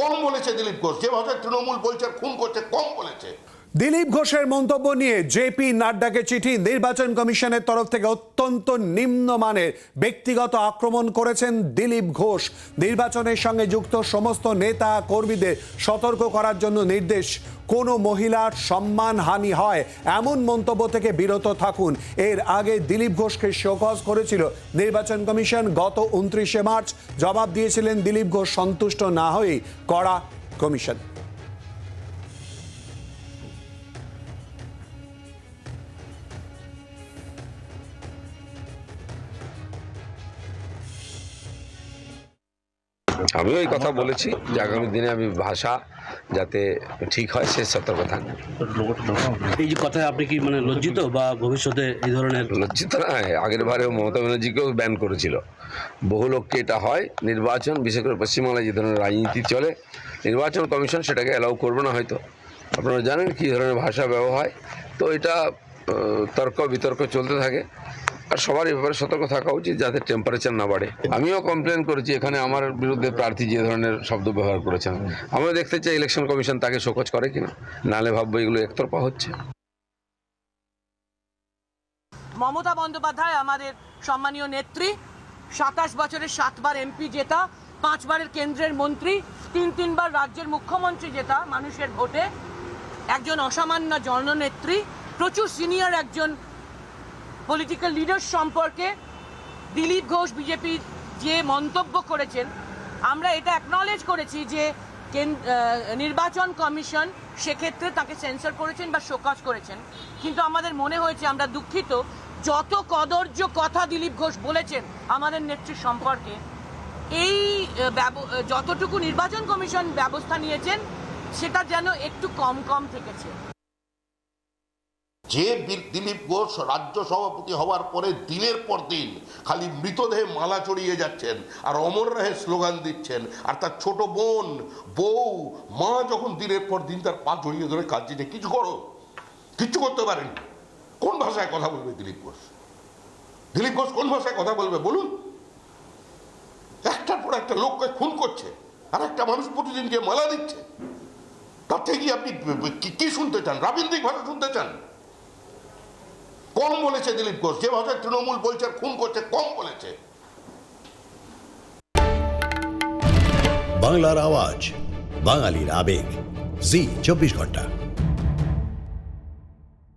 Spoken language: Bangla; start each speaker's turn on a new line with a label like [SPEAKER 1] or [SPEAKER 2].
[SPEAKER 1] কম বলেছে দিলীপ ঘোষ। যে ভাষায় তৃণমূল বলছে খুন করছে কম বলেছে।
[SPEAKER 2] দিলীপ ঘোষের মন্তব্য নিয়ে জেপি নাড্ডাকে চিঠি নির্বাচন কমিশনের তরফ থেকে অত্যন্ত নিম্নমানের ব্যক্তিগত আক্রমণ করেছেন দিলীপ ঘোষ। নির্বাচনের সঙ্গে যুক্ত সমস্ত নেতা কর্মীদের সতর্ক করার জন্য নির্দেশ, কোনো মহিলার সম্মানহানি হয়, এমন মন্তব্য থেকে বিরত থাকুন। এর আগে দিলীপ ঘোষকে শোকজ করেছিল নির্বাচন কমিশন, গত উনত্রিশে মার্চ জবাব দিয়েছিলেন দিলীপ ঘোষ সন্তুষ্ট না হয়েই করা কমিশন।
[SPEAKER 3] আমিও এই কথা বলেছি যে আগামী দিনে আমি ভাষা যাতে ঠিক হয় সে সতর্ক থাকব
[SPEAKER 4] এই যে কথায় আপনি কি মানে লজ্জিত বা ভবিষ্যতে এই ধরনের
[SPEAKER 3] লজ্জিত নয় আগের বারে মমতা ব্যানার্জিকেও ব্যান করেছিল। বহু লোককে এটা হয় নির্বাচন বিশেষ করে পশ্চিমবাংলায় যে ধরনের রাজনীতি চলে নির্বাচন কমিশন সেটাকে অ্যালাউ করবে না হয়তো। আপনারা জানেন কী ধরনের ভাষা ব্যবহার হয় তো এটা তর্ক বিতর্ক চলতে থাকে। আর সবার এই ব্যাপারে সতর্ক থাকা উচিত যাতে টেম্পারেচার না বাড়ে। আমিও কমপ্লেন করেছি, এখানে আমার বিরুদ্ধে প্রার্থী যে ধরনের শব্দ ব্যবহার করেছেন। আমরা দেখতে চাই ইলেকশন কমিশন তাকে শোকজ করে কিনা। নালে ভাববো এগুলো একতরফা হচ্ছে।
[SPEAKER 5] মমতা বন্দ্যোপাধ্যায় আমাদের সম্মানীয় নেত্রী, সাতাশ বছরের সাতবার এমপি জেতা, পাঁচবারের কেন্দ্রের মন্ত্রী, তিন তিনবার রাজ্যের মুখ্যমন্ত্রী জেতা মানুষের ভোটে। একজন অসামান্য জননেত্রী, প্রচুর সিনিয়র একজন পলিটিক্যাল লিডার সম্পর্কে দিলীপ ঘোষ বিজেপির যে মন্তব্য করেছেন, আমরা এটা অ্যাকনলেজ করেছি যে নির্বাচন কমিশন সেক্ষেত্রে তাকে সেন্সর করেছেন বা শোকজ করেছেন। কিন্তু আমাদের মনে হয়েছে, আমরা দুঃখিত, যত কদর্য কথা দিলীপ ঘোষ বলেছেন আমাদের নেত্রীর সম্পর্কে, এই যতটুকু নির্বাচন কমিশন ব্যবস্থা নিয়েছেন, সেটা যেন একটু কম কম থেকেছে।
[SPEAKER 1] যে দিলীপ ঘোষ রাজ্য সভাপতি হওয়ার পরে দিনের পর দিন খালি মৃতদেহে মালা চড়িয়ে যাচ্ছেন আর অমর রাহে স্লোগান দিচ্ছেন। আর তার ছোট বোন, বউ, মা যখন দিনের পর দিন তার পা জড়িয়ে ধরে কাঁদছে যে, কিছু করো? কিচ্ছু করতে পারেন? কোন ভাষায় কথা বলবে দিলীপ ঘোষ? দিলীপ ঘোষ কোন ভাষায় কথা বলবে বলুন? একটার পর একটা লোককে খুন করছে আর একটা মানুষ প্রতিদিন গিয়ে মালা দিচ্ছে। তার থেকে আপনি কি- কি শুনতে চান? রাবীন্দ্রিক ভাষা শুনতে চান? কম বলেছে দিলীপ ঘোষ। যে ভাষায় তৃণমূল বলছে, খুন করছে, কম বলেছে।
[SPEAKER 6] বাংলার আওয়াজ, বাঙালির আবেগ। জি, চব্বিশ ঘণ্টা।